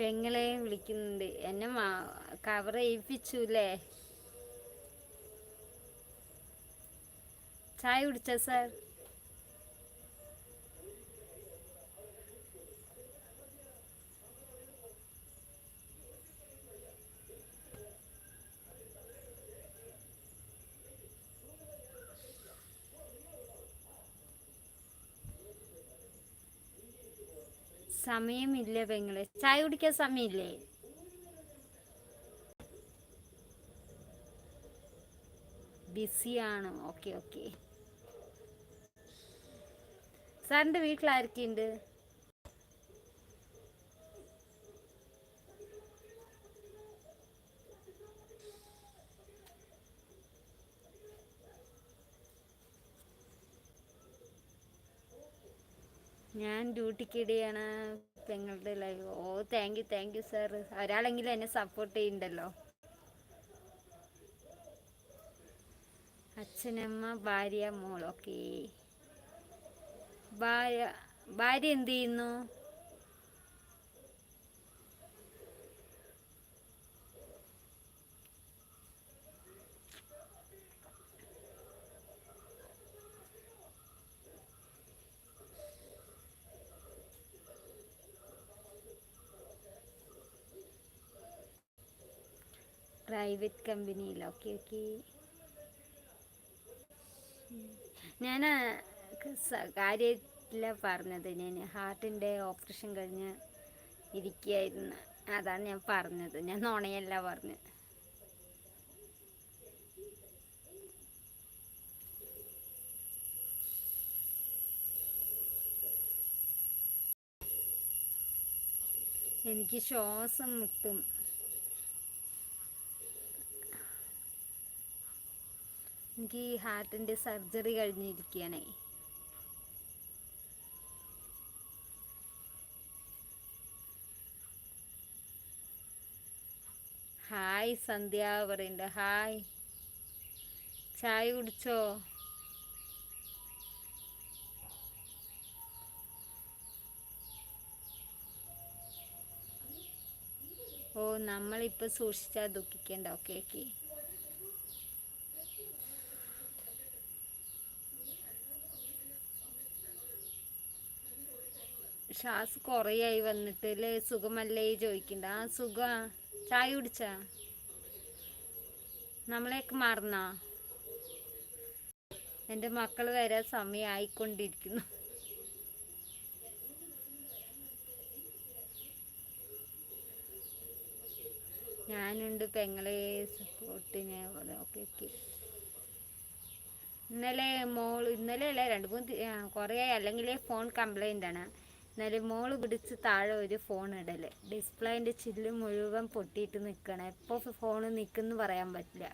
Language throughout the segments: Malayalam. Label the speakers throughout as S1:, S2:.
S1: പെങ്ങളെ വിളിക്കുന്നുണ്ട്. എന്നെ കവർ ഏൽപ്പിച്ചു അല്ലേ ചായ കുടിച്ചോ സാർ സമയമില്ല പെങ്ങളെ. ചായ കുടിക്കാൻ സമയമില്ലേ? ബിസിയാണ്? Okay okay. സാറിന്റെ വീട്ടിൽ ഞാൻ ഡ്യൂട്ടിക്കിടെയാണ് പെങ്ങളുടെ live oh thank you thank you sir ഒരാളെങ്കിലും എന്നെ സപ്പോർട്ട് ചെയ്യുന്നുണ്ടല്ലോ അച്ഛനമ്മ ഭാര്യ മോൾ ഓക്കേ ഭാര്യ ഭാര്യ എന്ത് ചെയ്യുന്നു? പ്രൈവറ്റ് കമ്പനിയിൽ ഓക്കെ ഓക്കെ ഞാൻ കാര്യമില്ല പറഞ്ഞത്. ഞാൻ ഹാർട്ടിന്റെ ഓപ്പറേഷൻ കഴിഞ്ഞ് ഇരിക്കുകയായിരുന്നു അതാണ് ഞാൻ പറഞ്ഞത്. ഞാൻ നുണയല്ല പറഞ്ഞത് എനിക്ക് ശ്വാസം മുട്ടും. എനിക്ക് ഹാർട്ടിന്റെ സർജറി കഴിഞ്ഞിരിക്കുകയാണേ. ഹായ് സന്ധ്യ പറയുന്നുണ്ട്. ഹായ് ചായ കുടിച്ചോ? ഓ നമ്മളിപ്പോൾ സൂക്ഷിച്ചാൽ ദുഃഖിക്കേണ്ട. ഓക്കെ ഓക്കെ ശ്വാസ് കുറയായി വന്നിട്ട് അല്ലേ സുഖമല്ലേ ചോദിക്കണ്ട. ആ സുഖ. ചായ കുടിച്ചാ? നമ്മളെയൊക്കെ മറന്നാ? എന്റെ മക്കൾ വരാൻ സമയമായിക്കൊണ്ടിരിക്കുന്നു ഞാനുണ്ട് പെങ്ങളെ സപ്പോർട്ടിന് ഓക്കെ ഓക്കെ. ഇന്നലെ മോൾ ഇന്നലെ അല്ല രണ്ട് മൂന്ന് കുറേ അല്ലെങ്കിൽ ഫോൺ കംപ്ലൈന്റ് ആണ്. ഇന്നലെ മോൾ പിടിച്ച് താഴെ ഒരു ഫോൺ ഇടൽ. ഡിസ്പ്ലേന്റെ ചില്ല് മുഴുവൻ പൊട്ടിയിട്ട് നിൽക്കണം എപ്പോൾ ഫോൺ നിൽക്കുന്നു പറയാൻ പറ്റില്ല.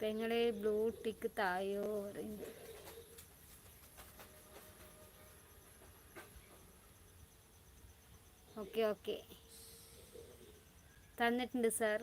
S1: പെങ്ങളെ ബ്ലൂ ടിക്ക് തായോ പറയുന്നു ഓക്കെ ഓക്കെ തന്നിട്ടുണ്ട് സാർ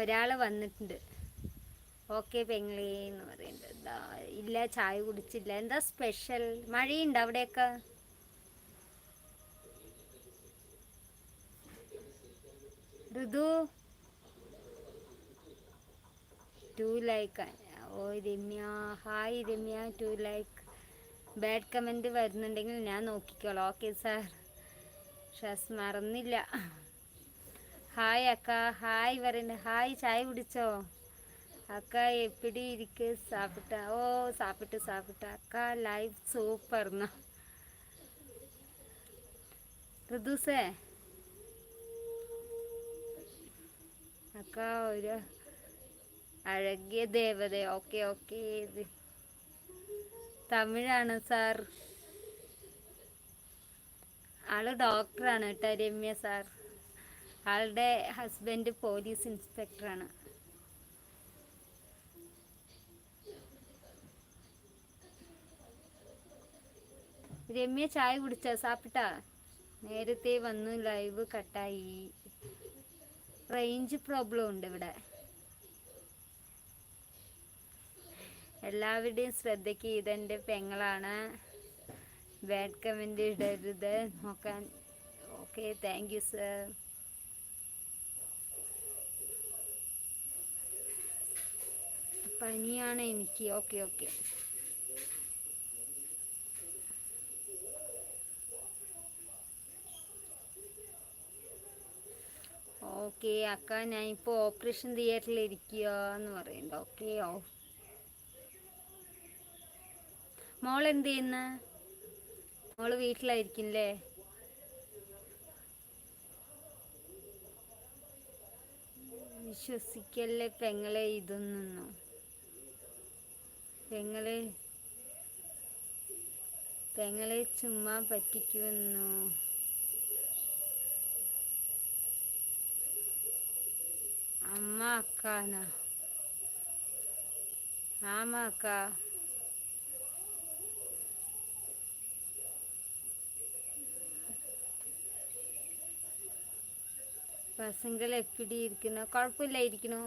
S1: ഒരാൾ വന്നിട്ടുണ്ട്. ഓക്കെ പെങ്ങളേ എന്ന് പറയുന്നത്. ഇല്ല ചായ കുടിച്ചില്ല. എന്താ സ്പെഷ്യൽ? മഴയുണ്ട് അവിടെയൊക്കെ? Ritu? To like. Oh Ramya. Hi Ramya. To like. Bad comment വരുന്നുണ്ടെങ്കിൽ ഞാൻ നോക്കിക്കോളാം. Okay sir. ഷസ് മറന്നില്ല. ഹായ് അക്ക ഹായ് പറയുന്നത് ഹായ് ചായ കുടിച്ചോ? അക്ക എപ്പിടി ഇരിക്ക്? സാപ്പിട്ട ഓ സാപ്പിട്ട് സാപ്പിട്ട. അക്ക ലൈവ് സൂപ്പർന്ന ഋതുസേ അക്ക ഒരു അഴകിയ ദേവത. Okay okay. തമിഴാണ് സാർ. ആൾ ഡോക്ടറാണ് കേട്ടോ രമ്യ സാർ. ആളുടെ ഹസ്ബൻഡ് പോലീസ് ഇൻസ്പെക്ടറാണ് രമ്യ ചായ കുടിച്ച? സാപ്പിട്ടാ? നേരത്തെ വന്നു ലൈവ് കട്ടായി റേഞ്ച് പ്രോബ്ലം ഉണ്ട് ഇവിടെ. എല്ലാവരുടെയും ശ്രദ്ധയ്ക്ക് ഇതെന്റെ പെങ്ങളാണ്. ബാഡ് കമന്റ് ഇടരുത്. നോക്കാൻ. ഓക്കെ താങ്ക് യു സർ പനിയാണ് എനിക്ക്. Okay okay. ഓക്കെ അക്ക ഞാൻ ഇപ്പോൾ ഓപ്പറേഷൻ തിയേറ്ററിൽ ഇരിക്കുക എന്ന് പറയുന്നുണ്ട് ഓക്കെ ഓ. മോൾ എന്ത് ചെയ്യുന്ന? മോൾ വീട്ടിലായിരിക്കില്ലേ വിശ്വസിക്കല്ലേ പെങ്ങളെ ഇതൊന്നും. പെങ്ങളെ പെങ്ങളെ ചുമ്മാ പറ്റിക്കുന്നു അമ്മ അക്കാന ആമ അക്ക. പസങ്ങൾ എപ്പിടി ഇരിക്കുന്നു? കുഴപ്പമില്ലായിരിക്കണോ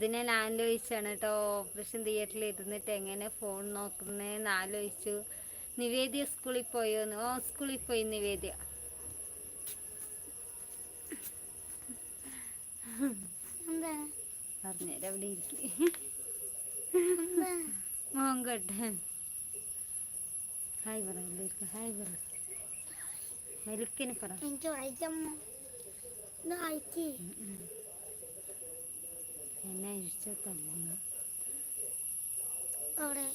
S1: ഞാൻ ആലോചിച്ചാണ് കേട്ടോ. ഓപ്പറേഷൻ തിയേറ്ററിൽ ഇരുന്നിട്ട് എങ്ങനെ ഫോൺ നോക്കുന്നതെന്ന് ആലോചിച്ചു. നിവേദ്യ സ്കൂളിൽ പോയോന്ന്. ഓ സ്കൂളിൽ പോയി നിവേദ്യ. പറഞ്ഞേരം അവിടെ ഇരിക്കും. മോങ്കട്ടെ ഹായ് പറ ഹായ് പറ. മെലുക്കിന് പറ
S2: എനിക്ക് വായിക്കമ്മ ഇത് വായിക്ക്
S1: എന്നെ തല്ലുന്നു.
S2: അവിടെ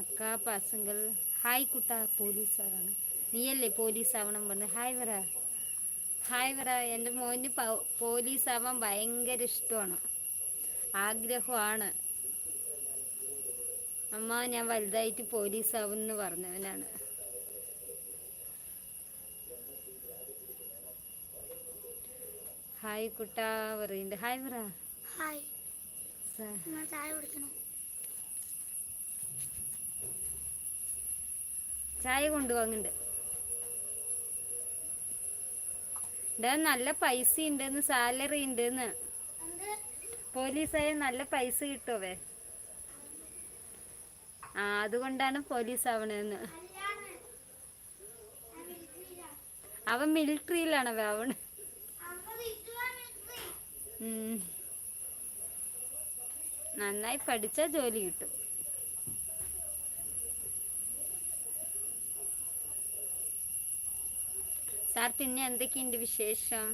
S1: അക്ക പസങ്ങൾ ഹായ് കുട്ട പോലീസാറാണ് നീയല്ലേ പോലീസ് ആവണം പറഞ്ഞ്. ഹായ് പറ ഹായ് പറ എന്റെ മോന് പോലീസ് ആവാൻ ഭയങ്കര ഇഷ്ടമാണ്. ആഗ്രഹമാണ്. അമ്മ ഞാൻ വലുതായിട്ട് പോലീസ് ആവുമെന്ന് പറഞ്ഞവനാണ്. ഹായ് കുട്ട പറയുന്നുണ്ട്. ഹായ് പറ
S2: ഹായ് ചായ കുടിക്കണം?
S1: ചായ കൊണ്ടുപോകുന്നുണ്ട്. ഇടാ നല്ല പൈസ ഉണ്ടെന്ന് സാലറി ഉണ്ടെന്ന്. പോലീസായ നല്ല പൈസ കിട്ടുവേ. ആ അതുകൊണ്ടാണ് പോലീസ് ആവണെന്ന്. അവൻ മിലിറ്ററിയിലാണോ അവൻ. നന്നായി പഠിച്ച ജോലി കിട്ടും. സാർ പിന്നെ എന്തൊക്കെയുണ്ട് വിശേഷം?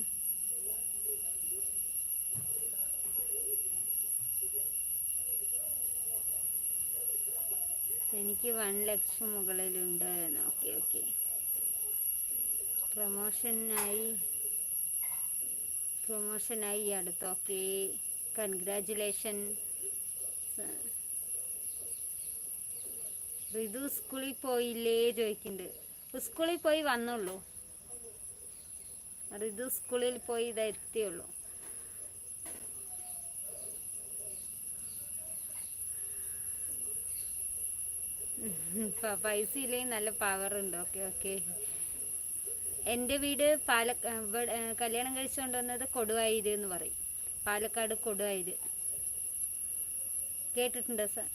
S1: എനിക്ക് വൺ ലക്ഷം മുകളിലുണ്ട്. Okay okay. പ്രൊമോഷനായി പ്രൊമോഷനായി അടുത്ത്. ഓക്കെ. കൺഗ്രാജുലേഷൻ. ഋതു സ്കൂളിൽ പോയില്ലേ ചോദിക്കുന്നുണ്ട് സ്കൂളിൽ പോയി വന്നുള്ളൂ ഋതു സ്കൂളിൽ പോയി ഇത് എത്തിയുള്ളൂ. പൈസ ഇല്ലെങ്കിൽ നല്ല പവർ ഉണ്ട്. ഓക്കെ ഓക്കെ എന്റെ വീട് പാല കല്യാണം കഴിച്ചുകൊണ്ട് വന്നത് കൊടുവായൂര് എന്ന് പറയും. പാലക്കാട് കൊടുവായൂര്. കേട്ടിട്ടുണ്ടോ സാർ.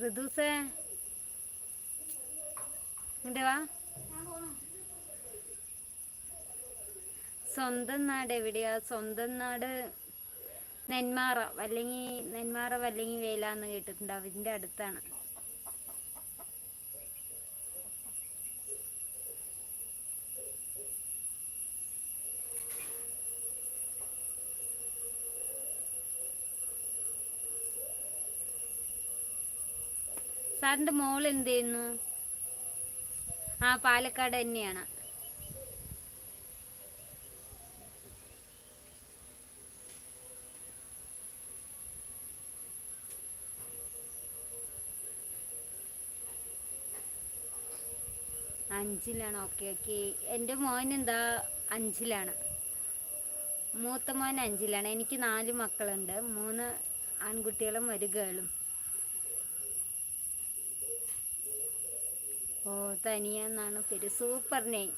S1: ഋതുസേ വാ. സ്വന്തം നാട് എവിടെയാ? സ്വന്തം നാട് നെന്മാറ വല്ലെങ്കിൽ നെന്മാറ വല്ലെങ്കിൽ വേലാന്ന് കേട്ടിട്ടുണ്ട് അതിന്റെ അടുത്താണ്. സാറിന്റെ മോൾ എന്ത് ചെയ്യുന്നു ആ പാലക്കാട് തന്നെയാണ്. അഞ്ചിലാണ്. Okay okay. എന്റെ മോൻ എന്താ? അഞ്ചിലാണ്. മൂത്ത മോൻ അഞ്ചിലാണ്. എനിക്ക് നാല് മക്കളുണ്ട്. മൂന്ന് ആൺകുട്ടികളും ഒരു ഗേളും. തനിയ എന്നാണ് പേര്. Super name.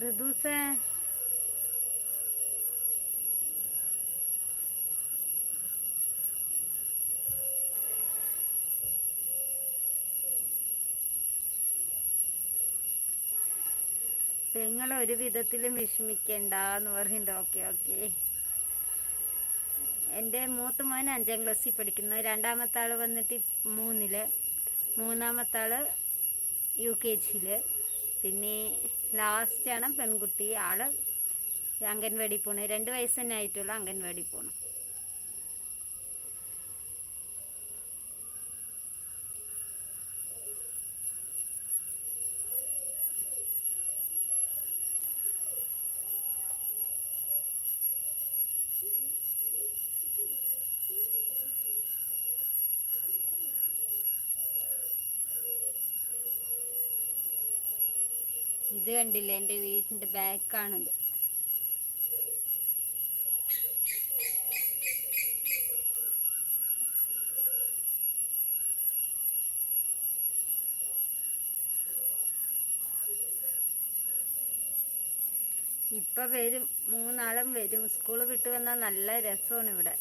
S1: ഋതുസേ നിങ്ങൾ ഒരു വിധത്തിലും വിഷമിക്കണ്ട എന്ന് പറയുന്നുണ്ട് ഓക്കെ ഓക്കെ. എന്റെ മൂത്ത മോൻ അഞ്ചാം ക്ലാസ്സിൽ പഠിക്കുന്നു. രണ്ടാമത്തെ ആൾ വന്നിട്ട് മൂന്നിൽ മൂന്നാമത്തെ ആൾ യു കെ ജിയിൽ പിന്നെ ലാസ്റ്റാണ് പെൺകുട്ടി. ആൾ അംഗൻവാടി പോണു. രണ്ട് വയസ്സ് ആയിട്ടുള്ള ആയിട്ടുള്ളൂ അംഗൻവാടി പോണു. കണ്ടില്ലേ? എന്റെ വീടിന്റെ ബാക്കാണിത്. ഇപ്പൊ വരും മൂന്നാളും വരും. സ്കൂൾ വിട്ട് വന്നാൽ നല്ല രസമാണ് ഇവിടെ.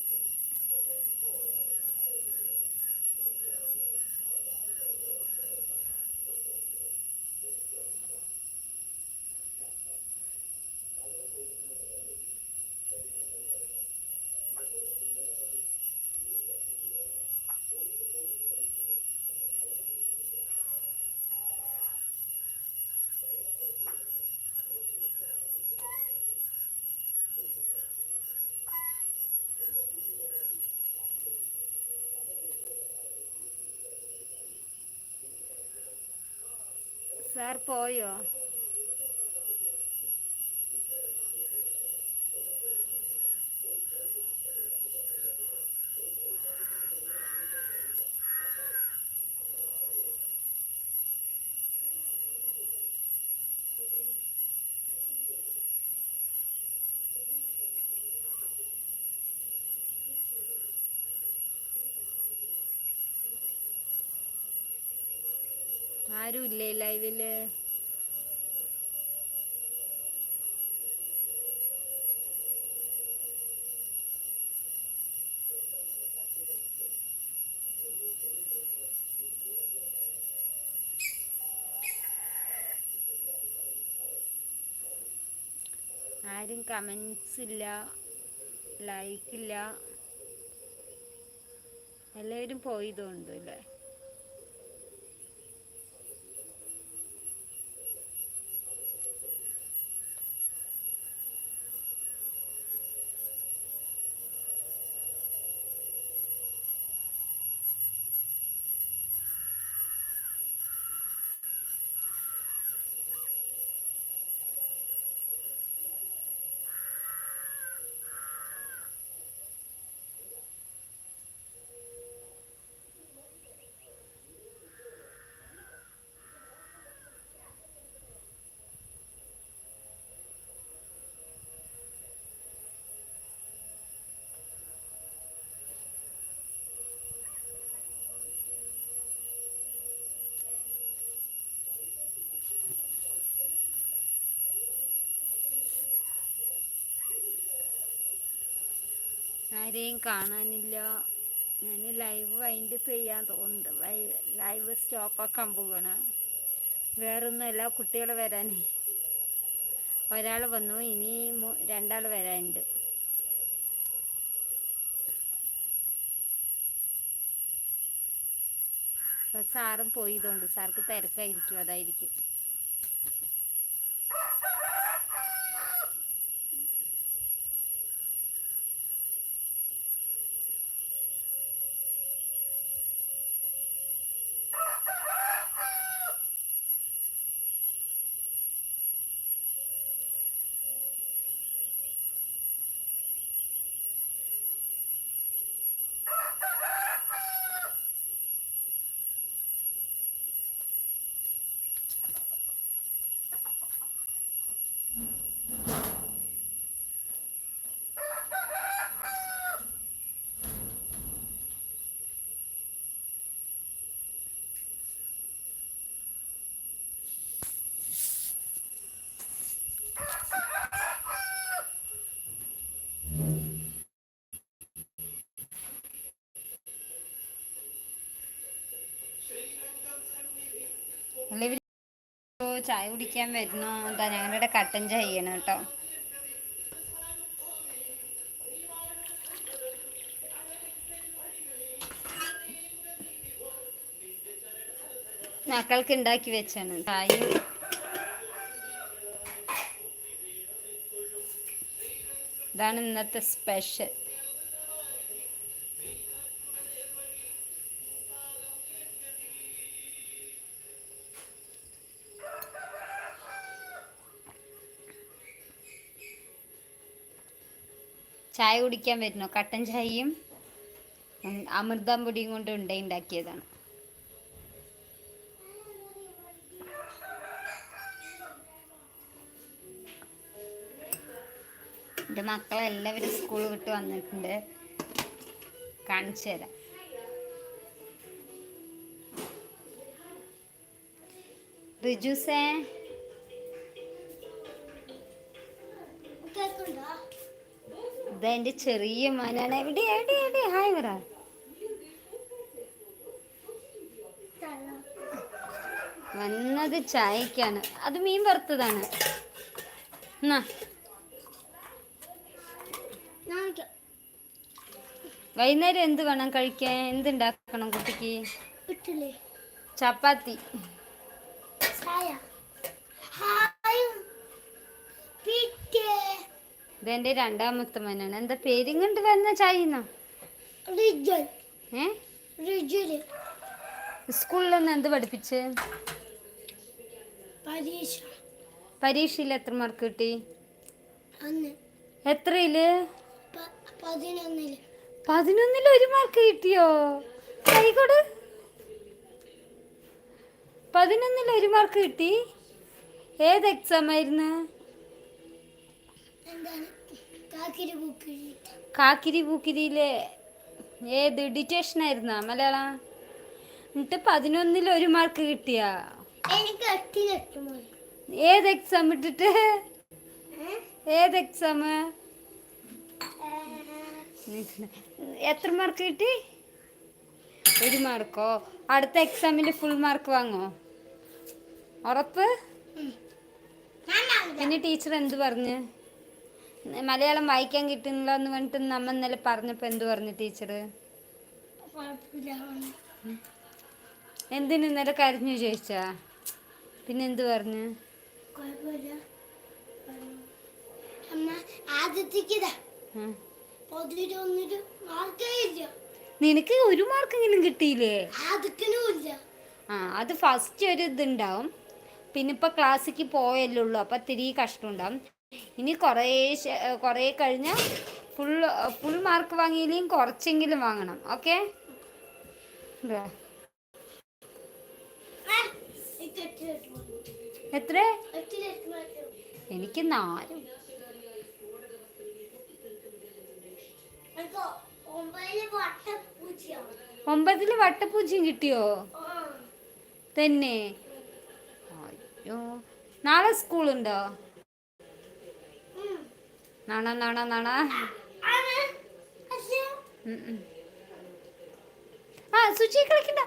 S1: സാർ പോയോ ഇല്ലേ ലൈവിൽ ആരും കമൻസ് ഇല്ല ലൈക്കില്ല എല്ലാവരും പോയി ആരെയും കാണാനില്ല. ഞാൻ ലൈവ് വൈൻഡ് ചെയ്യാൻ തോന്നുന്നുണ്ട്. ലൈവ് സ്റ്റോപ്പാക്കാൻ പോവാണ്. വേറൊന്നുമല്ല കുട്ടികൾ വരാനേ. ഒരാൾ വന്നു ഇനി രണ്ടാൾ വരാനുണ്ട്. സാറും പോയതുകൊണ്ട് സാർക്ക് തിരക്കായിരിക്കും അതായിരിക്കും. ചായ കുടിക്കാൻ വരുന്നു. എന്താ ഞങ്ങളുടെ കട്ടൻ ചായ ചെയ്യണം കേട്ടോ. മക്കൾക്ക് ഉണ്ടാക്കി വെച്ചാണ് ചായ ഇതാണ് ഇന്നത്തെ സ്പെഷ്യൽ. ചായ കുടിക്കാൻ വരുന്നു. കട്ടൻ ചായയും അമൃതം പൊടിയും കൊണ്ട് ഉണ്ട ഉണ്ടാക്കിയതാണ്. എന്റെ മക്കളെല്ലാവരും സ്കൂൾ വിട്ട് വന്നിട്ടുണ്ട്. കാണിച്ചു തരാം. റിജുസേ ഇതെന്റെ ചെറിയ മനാണ്. എവിടെ എവിടെ എവിടെ? ഹായ് പറ. വന്നത് ചായക്കാണ്. അത് മീൻ വറുത്തതാണ്. എന്നാ? വൈകുന്നേരം എന്ത് വേണം കഴിക്കാൻ? എന്തുണ്ടാക്കണം കുട്ടിക്ക്? ചപ്പാത്തി. ഇതെന്റെ രണ്ടാമത്തെ മനാണ്. എന്താ പേരും കണ്ട് വന്ന ചായന്നോ സ്കൂളിലൊന്ന് എന്ത് പഠിപ്പിച്ച്?
S2: പരീക്ഷ.
S1: പരീക്ഷയിൽ എത്ര മാർക്ക് കിട്ടി?
S2: എത്രയിൽ? പതിനൊന്നിൽ.
S1: പതിനൊന്നിൽ ഒരു മാർക്ക് കിട്ടിയോ? കൈകൊട്. പതിനൊന്നിൽ ഒരു മാർക്ക് കിട്ടി. ഏത് എക്സാം ആയിരുന്നു?
S2: കാക്കിരി
S1: പൂക്കിരിയിലെ ഏത് ഡിറ്റേഷൻ ആയിരുന്ന മലയാളം? എന്നിട്ട് പതിനൊന്നിൽ ഒരു മാർക്ക് കിട്ടിയാ? ഏത് എക്സാം ഇട്ടിട്ട്? ഏത് എക്സാം എത്ര മാർക്ക് കിട്ടി? ഒരു മാർക്കോ അടുത്ത എക്സാമിന് ഫുൾ മാർക്ക് വാങ്ങോ? ഉറപ്പ്? പിന്നെ ടീച്ചർ എന്ത് പറഞ്ഞ്? മലയാളം വായിക്കാൻ കിട്ടുന്നില്ല എന്ന് പറഞ്ഞിട്ട് നമ്മ ഇന്നലെ പറഞ്ഞപ്പോൾ എന്തു പറഞ്ഞു ടീച്ചർ എന്തിനു ഇന്നലെ കരഞ്ഞു ചോദിച്ചാ? പിന്നെ എന്തു പറഞ്ഞു? നിനക്ക് ഒരു മാർക്കെങ്കിലും കിട്ടിയില്ലേ? ആ അത് ഫസ്റ്റ് ഒരു ഇതുണ്ടാവും. പിന്നെ ഇപ്പൊ ക്ലാസ്സിക്ക് പോയല്ലേ ഉള്ളൂ. അപ്പൊ തിരി കഷ്ടം ഉണ്ടാവും. ഇനി കുറേ കുറേ കഴിഞ്ഞ് ഫുൾ ഫുൾ മാർക്ക് വാങ്ങിയില്ലെങ്കിൽ കുറച്ചെങ്കിലും വാങ്ങണം. ഓക്കെ എത്ര? എനിക്ക് നാല്. ഒമ്പതിൽ വട്ടപ്പൂജ്യം കിട്ടിയോ? തന്നെ. അയ്യോ. നാളെ സ്കൂളുണ്ടോ. നാണ നാണ നാണ. ആ സുചി കളിക്കണ്ട.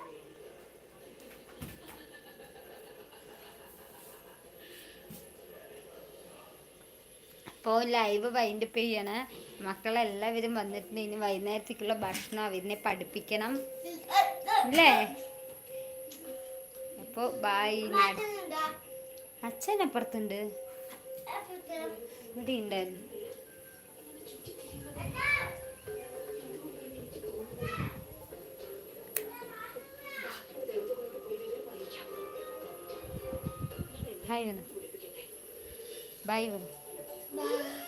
S1: ഇപ്പോ ലൈവ് വൈൻഡപ്പ് ചെയ്യണ. മക്കളെല്ലാവരും വന്നിട്ടുണ്ട്. ഇനി വൈകുന്നേരത്തേക്കുള്ള ഭക്ഷണം അവരിനെ പഠിപ്പിക്കണം. അല്ലേ? അപ്പോൾ ബായ്
S2: അച്ഛനപ്പുറത്തുണ്ട്
S1: ഇവിടെ ഉണ്ടായിരുന്നു ഹായ് വേണം ബൈ വേണം
S2: Bye.